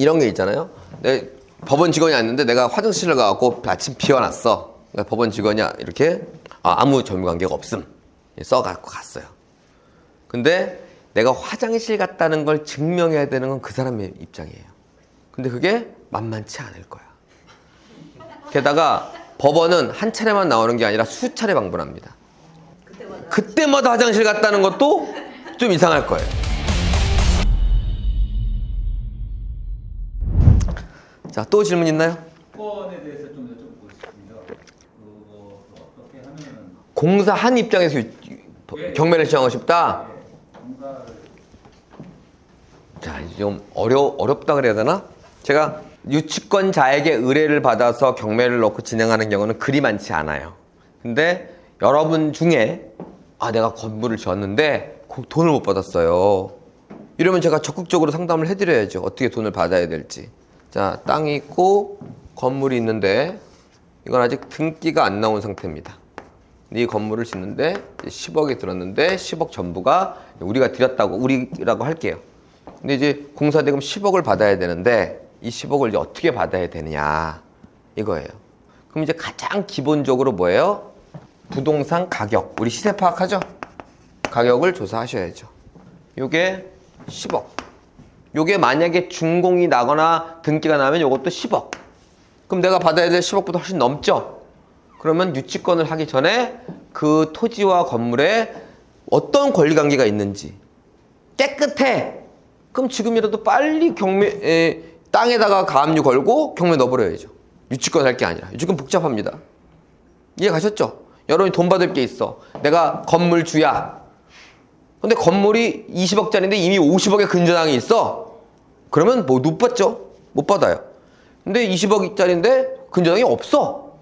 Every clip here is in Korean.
이런 게 있잖아요. 내 법원 직원이 왔는데 내가 화장실을 가갖고 아침 비워놨어. 그러니까 법원 직원이야 이렇게 아, 아무 전무 관계가 없음 써갖고 갔어요. 근데 내가 화장실 갔다는 걸 증명해야 되는 건 그 사람의 입장이에요. 근데 그게 만만치 않을 거야. 게다가 법원은 한 차례만 나오는 게 아니라 수차례 방문합니다. 그때마다 화장실 갔다는 것도 좀 이상할 거예요. 자, 또 질문 있나요? 조건에 대해서 좀 여쭤보고 싶습니다. 그거 어떻게 하면은 공사 한 입장에서 유- 유- 경매를 시행하고 싶다. 공사를 자, 이제 좀 어려 어렵다 그래야 되나? 제가 유치권자에게 의뢰를 받아서 경매를 넣고 진행하는 경우는 그리 많지 않아요. 근데 여러분 중에 아 내가 건물을 지었는데 그 돈을 못 받았어요. 이러면 제가 적극적으로 상담을 해드려야죠. 어떻게 돈을 받아야 될지. 자, 땅이 있고 건물이 있는데 이건 아직 등기가 안 나온 상태입니다. 이 건물을 짓는데 10억이 들었는데 10억 전부가 우리가 드렸다고 우리라고 할게요. 근데 이제 공사 대금 10억을 받아야 되는데 이 10억을 이제 어떻게 받아야 되느냐 이거예요. 그럼 이제 가장 기본적으로 뭐예요? 부동산 가격 우리 시세 파악하죠? 가격을 조사하셔야죠. 요게 10억. 요게 만약에 준공이 나거나 등기가 나면 요것도 10억. 그럼 내가 받아야 될 10억보다 훨씬 넘죠? 그러면 유치권을 하기 전에 그 토지와 건물에 어떤 권리 관계가 있는지 깨끗해. 그럼 지금이라도 빨리 경매 에, 땅에다가 가압류 걸고 경매 넣어버려야죠. 유치권 할 게 아니라 유치권 복잡합니다. 이해 가셨죠? 여러분이 돈 받을 게 있어. 내가 건물 주야. 근데 건물이 20억짜리인데 이미 50억의 근저당이 있어. 그러면 뭐 못 받죠? 못 받아요. 근데 20억짜리인데 근저당이 없어.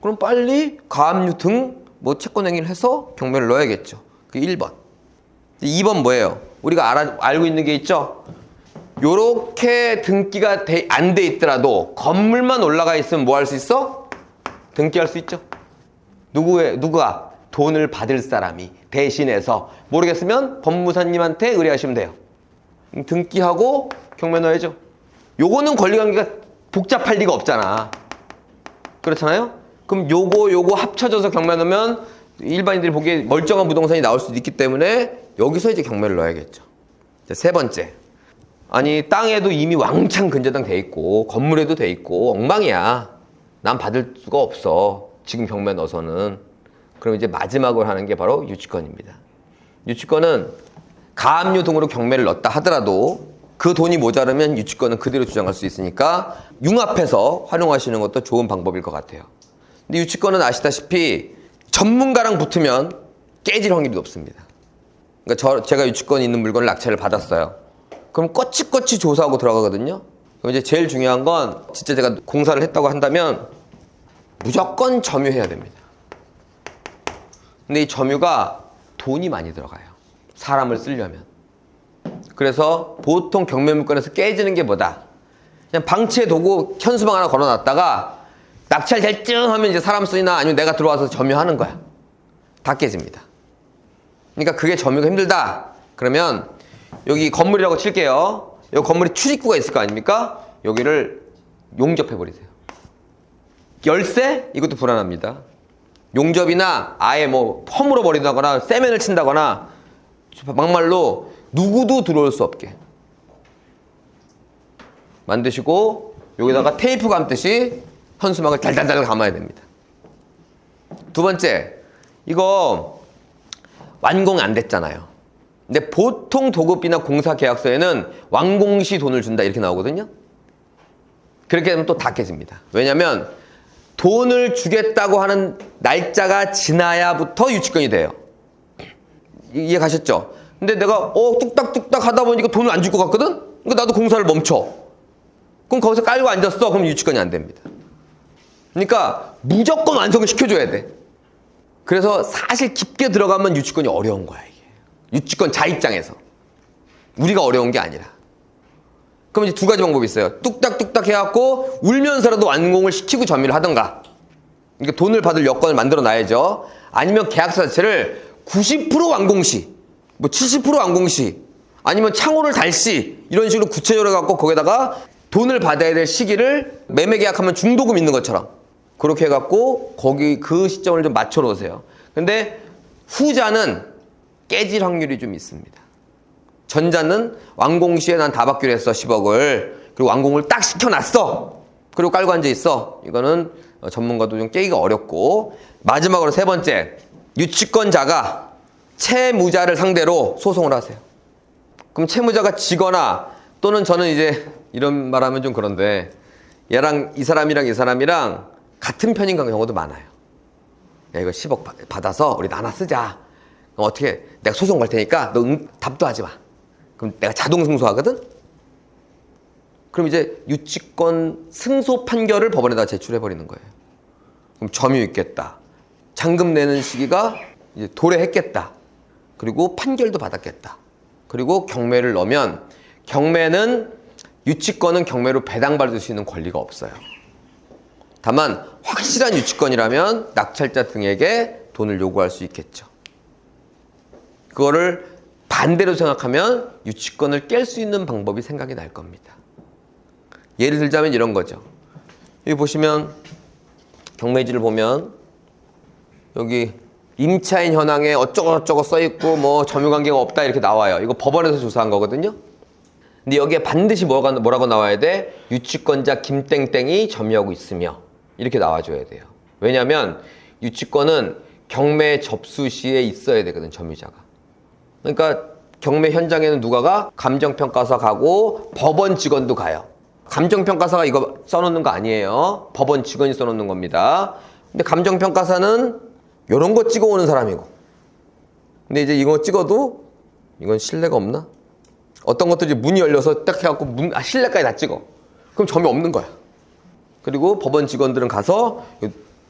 그럼 빨리 가압류 등 뭐 채권 행위를 해서 경매를 넣어야겠죠. 그 1번. 2번 뭐예요? 우리가 알아, 알고 있는 게 있죠? 요렇게 등기가 안 돼 있더라도 건물만 올라가 있으면 뭐 할 수 있어? 등기할 수 있죠. 누구의 누가 돈을 받을 사람이 대신해서 모르겠으면 법무사님한테 의뢰하시면 돼요. 음, 등기하고 경매 넣어야죠. 요거는 권리관계가 복잡할 리가 없잖아. 그렇잖아요? 그럼 요거 요거 합쳐져서 경매 넣으면 일반인들이 보기에 멀쩡한 부동산이 나올 수도 있기 때문에 여기서 이제 경매를 넣어야겠죠. 자, 세 번째. 아니 땅에도 이미 왕창 근저당 돼 있고 건물에도 돼 있고 엉망이야. 난 받을 수가 없어. 지금 경매 넣어서는. 그럼 이제 마지막으로 하는 게 바로 유치권입니다. 유치권은 가압류 등으로 경매를 넣었다 하더라도 그 돈이 모자르면 유치권은 그대로 주장할 수 있으니까 융합해서 활용하시는 것도 좋은 방법일 것 같아요. 근데 유치권은 아시다시피 전문가랑 붙으면 깨질 확률이 높습니다. 그러니까 저, 제가 유치권 있는 물건을 낙찰을 받았어요. 그럼 꼬치꼬치 조사하고 들어가거든요. 그럼 이제 제일 중요한 건 진짜 제가 공사를 했다고 한다면 무조건 점유해야 됩니다. 근데 이 점유가 돈이 많이 들어가요. 사람을 쓰려면. 그래서 보통 경매물건에서 깨지는 게 뭐다? 그냥 방치해 두고 현수막 하나 걸어놨다가 낙찰 될쯤 하면 이제 사람 쓰이나 아니면 내가 들어와서 점유하는 거야. 다 깨집니다. 그러니까 그게 점유가 힘들다. 그러면 여기 건물이라고 칠게요. 여기 건물에 출입구가 있을 거 아닙니까? 여기를 용접해 버리세요. 열쇠? 이것도 불안합니다. 용접이나 아예 뭐 허물어 버린다거나 세면을 친다거나 막말로 누구도 들어올 수 없게 만드시고 여기다가 테이프 감듯이 현수막을 달달달 감아야 됩니다. 두 번째, 이거 완공이 안 됐잖아요. 근데 보통 도급비나 공사 계약서에는 완공 시 돈을 준다 이렇게 나오거든요. 그렇게 되면 또 다 깨집니다. 왜냐면 돈을 주겠다고 하는 날짜가 지나야부터 유치권이 돼요. 이- 이해 가셨죠? 근데 내가 어 뚝딱뚝딱 하다 보니까 돈을 안 줄 것 같거든? 그러니까 나도 공사를 멈춰. 그럼 거기서 깔고 앉았어. 그럼 유치권이 안 됩니다. 그러니까 무조건 완성을 시켜줘야 돼. 그래서 사실 깊게 들어가면 유치권이 어려운 거야 이게. 유치권 자 입장에서 우리가 어려운 게 아니라. 그럼 이제 두 가지 방법이 있어요. 뚝딱뚝딱 해갖고 울면서라도 완공을 시키고 점유를 하던가. 그러니까 돈을 받을 여건을 만들어 놔야죠. 아니면 계약서 자체를 90% 완공시, 뭐 70% 완공시, 아니면 창호를 달시 이런 식으로 구체적으로 해갖고 거기다가 돈을 받아야 될 시기를 매매 계약하면 중도금 있는 것처럼 그렇게 해갖고 거기 그 시점을 좀 맞춰 놓으세요. 근데 후자는 깨질 확률이 좀 있습니다. 전자는 완공 시에 난 다 받기로 했어 10억을 그리고 완공을 딱 시켜놨어 그리고 깔고 앉아 있어 이거는 어, 전문가도 좀 깨기가 어렵고 마지막으로 세 번째 유치권자가 채무자를 상대로 소송을 하세요. 그럼 채무자가 지거나 또는 저는 이제 이런 말하면 좀 그런데 얘랑 이 사람이랑 이 사람이랑 같은 편인 경우도 많아요. 야 이거 10억 받- 받아서 우리 나눠 쓰자. 그럼 어떻게 내가 소송 갈 테니까 너 응, 답도 하지 마. 그럼 내가 자동 승소하거든. 그럼 이제 유치권 승소 판결을 법원에다 제출해 버리는 거예요. 그럼 점유 있겠다. 잔금 내는 시기가 이제 도래했겠다. 그리고 판결도 받았겠다. 그리고 경매를 넣으면 경매는 유치권은 경매로 배당받을 수 있는 권리가 없어요. 다만 확실한 유치권이라면 낙찰자 등에게 돈을 요구할 수 있겠죠. 그거를 반대로 생각하면 유치권을 깰 수 있는 방법이 생각이 날 겁니다. 예를 들자면 이런 거죠. 여기 보시면 경매지를 보면 여기 임차인 현황에 어쩌고저쩌고 써 있고 뭐 점유 관계가 없다 이렇게 나와요. 이거 법원에서 조사한 거거든요. 근데 여기에 반드시 뭐가 뭐라고 나와야 돼? 유치권자 김땡땡이 점유하고 있으며 이렇게 나와줘야 돼요. 왜냐하면 유치권은 경매 접수 시에 있어야 되거든 점유자가. 그러니까 경매 현장에는 누가가 감정평가사 가고 법원 직원도 가요. 감정평가사가 이거 써놓는 거 아니에요. 법원 직원이 써놓는 겁니다. 근데 감정평가사는 이런 거 찍어오는 사람이고. 근데 이제 이거 찍어도 이건 신뢰가 없나? 어떤 것들이 문이 열려서 딱 해갖고 문, 아, 실내까지 다 찍어. 그럼 점이 없는 거야. 그리고 법원 직원들은 가서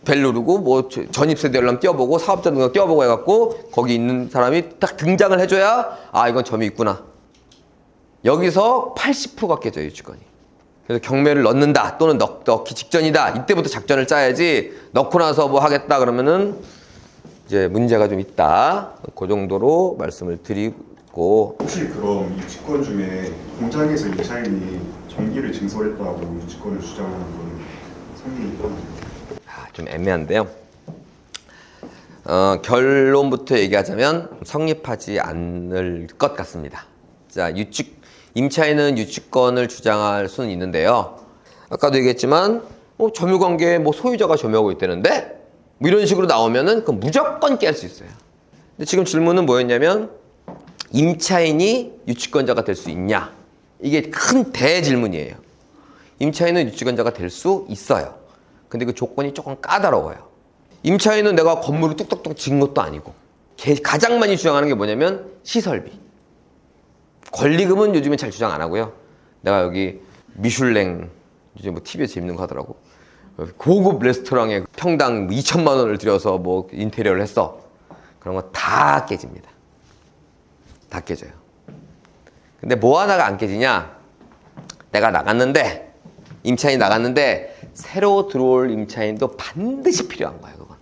벨 누르고 뭐 전입세대 열람 띄워보고 사업자 등록 띄워보고 해갖고 거기 있는 사람이 딱 등장을 해줘야 아 이건 점이 있구나. 여기서 80%가 깨져요 유치권이. 그래서 경매를 넣는다 또는 넣, 넣기 직전이다 이때부터 작전을 짜야지 넣고 나서 뭐 하겠다 그러면은 이제 문제가 좀 있다. 그 정도로 말씀을 드리고 혹시 그럼 이 직권 중에 공장에서 임차인이 전기를 증설했다고 이 직권을 주장하는 건 성립이 있나요? 아, 좀 애매한데요. 어, 결론부터 얘기하자면 성립하지 않을 것 같습니다. 자, 유치 임차인은 유치권을 주장할 수는 있는데요. 아까도 얘기했지만 뭐 점유관계에 뭐 소유자가 점유하고 있다는데 뭐 이런 식으로 나오면은 그 무조건 깰 수 있어요. 근데 지금 질문은 뭐였냐면 임차인이 유치권자가 될 수 있냐? 이게 큰 대질문이에요. 임차인은 유치권자가 될 수 있어요. 근데 그 조건이 조금 까다로워요. 임차인은 내가 건물을 뚝뚝뚝 지은 것도 아니고 개- 가장 많이 주장하는 게 뭐냐면 시설비. 권리금은 요즘에 잘 주장 안 하고요. 내가 여기 미슐랭 요즘 뭐 TV에 재밌는 거 하더라고. 고급 레스토랑에 평당 2천만 원을 들여서 뭐 인테리어를 했어. 그런 거 다 깨집니다. 다 깨져요. 근데 뭐 하나가 안 깨지냐? 내가 나갔는데 임차인 나갔는데 새로 들어올 임차인도 반드시 필요한 거야 그건.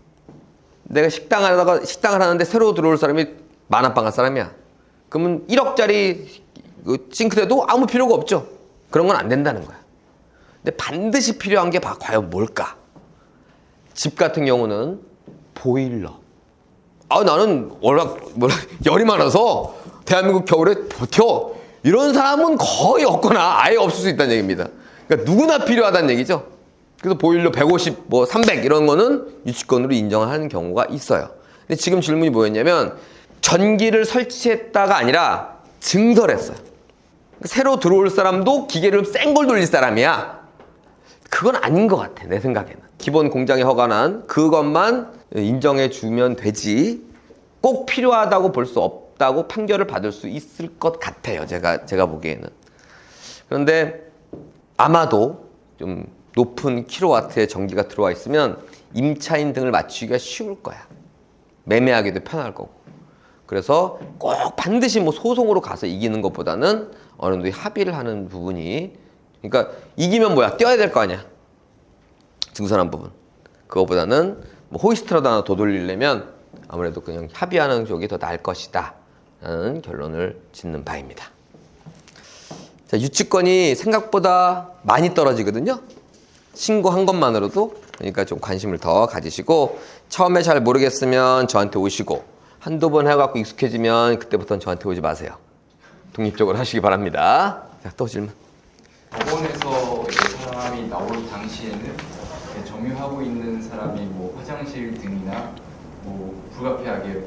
내가 식당 하다가 식당을 하는데 새로 들어올 사람이 만화방 할 사람이야. 그러면 1억짜리 그 싱크대도 아무 필요가 없죠. 그런 건 안 된다는 거야. 근데 반드시 필요한 게 바- 과연 뭘까? 집 같은 경우는 보일러. 아 나는 워낙 뭐라 열이 많아서 대한민국 겨울에 버텨 이런 사람은 거의 없거나 아예 없을 수 있다는 얘기입니다. 그러니까 누구나 필요하다는 얘기죠. 그래서 보일러 150, 뭐 300 이런 거는 유치권으로 인정하는 경우가 있어요. 근데 지금 질문이 뭐였냐면 전기를 설치했다가 아니라 증설했어요. 새로 들어올 사람도 기계를 센 걸 돌릴 사람이야. 그건 아닌 것 같아 내 생각에는 기본 공장에 허가난 그것만 인정해 주면 되지 꼭 필요하다고 볼 수 없다고 판결을 받을 수 있을 것 같아요 제가 제가 보기에는 그런데 아마도 좀 높은 킬로와트의 전기가 들어와 있으면 임차인 등을 맞추기가 쉬울 거야. 매매하기도 편할 거고. 그래서 꼭 반드시 뭐 소송으로 가서 이기는 것보다는 어느 정도 합의를 하는 부분이 그러니까 이기면 뭐야? 뛰어야 될 거 아니야. 증선한 부분. 그거보다는 뭐 호이스트라도 하나 더 돌리려면 아무래도 그냥 합의하는 쪽이 더 나을 것이다. 라는 결론을 짓는 바입니다. 자, 유치권이 생각보다 많이 떨어지거든요. 신고한 것만으로도 그러니까 좀 관심을 더 가지시고 처음에 잘 모르겠으면 저한테 오시고 한두 번 해갖고 익숙해지면 그때부터는 저한테 오지 마세요. 독립적으로 하시기 바랍니다. 자, 또 질문. 법원에서 사람이 나올 당시에는 점유하고 있는 사람이 뭐 화장실 등이나 뭐 불가피하게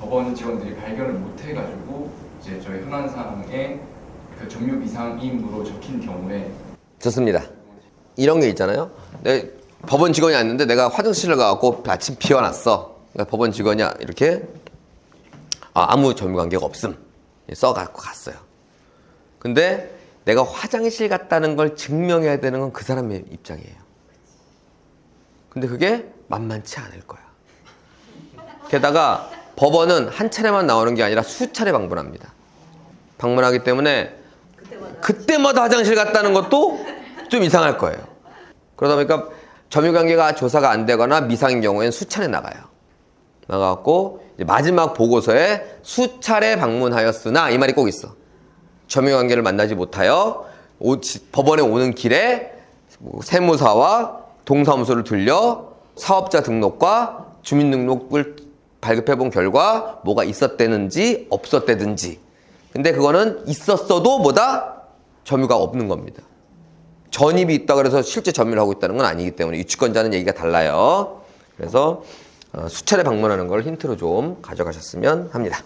법원 직원들이 발견을 못 해가지고 이제 저희 현안상에 그 점유 미상임으로 적힌 경우에 좋습니다. 이런 게 있잖아요. 내 법원 직원이 왔는데 내가 화장실을 가갖고 아침 비워놨어. 그러니까 법원 직원이야 이렇게 아, 아무 점유 관계가 없음 써갖고 갔어요. 근데 내가 화장실 갔다는 걸 증명해야 되는 건 그 사람의 입장이에요. 근데 그게 만만치 않을 거야. 게다가 법원은 한 차례만 나오는 게 아니라 수차례 방문합니다. 방문하기 때문에 그때마다 화장실 갔다는 것도 좀 이상할 거예요. 그러다 보니까 점유관계가 조사가 안 되거나 미상인 경우에는 수차례 나가요. 이제 마지막 보고서에 수차례 방문하였으나 이 말이 꼭 있어. 점유관계를 만나지 못하여 오- 지- 법원에 오는 길에 뭐 세무사와 동사무소를 들려 사업자 등록과 주민등록을 발급해 본 결과 뭐가 있었대는지 없었대든지 근데 그거는 있었어도 뭐다 점유가 없는 겁니다. 전입이 있다 그래서 실제 점유를 하고 있다는 건 아니기 때문에 유치권자는 얘기가 달라요. 그래서 어, 수차례 방문하는 걸 힌트로 좀 가져가셨으면 합니다.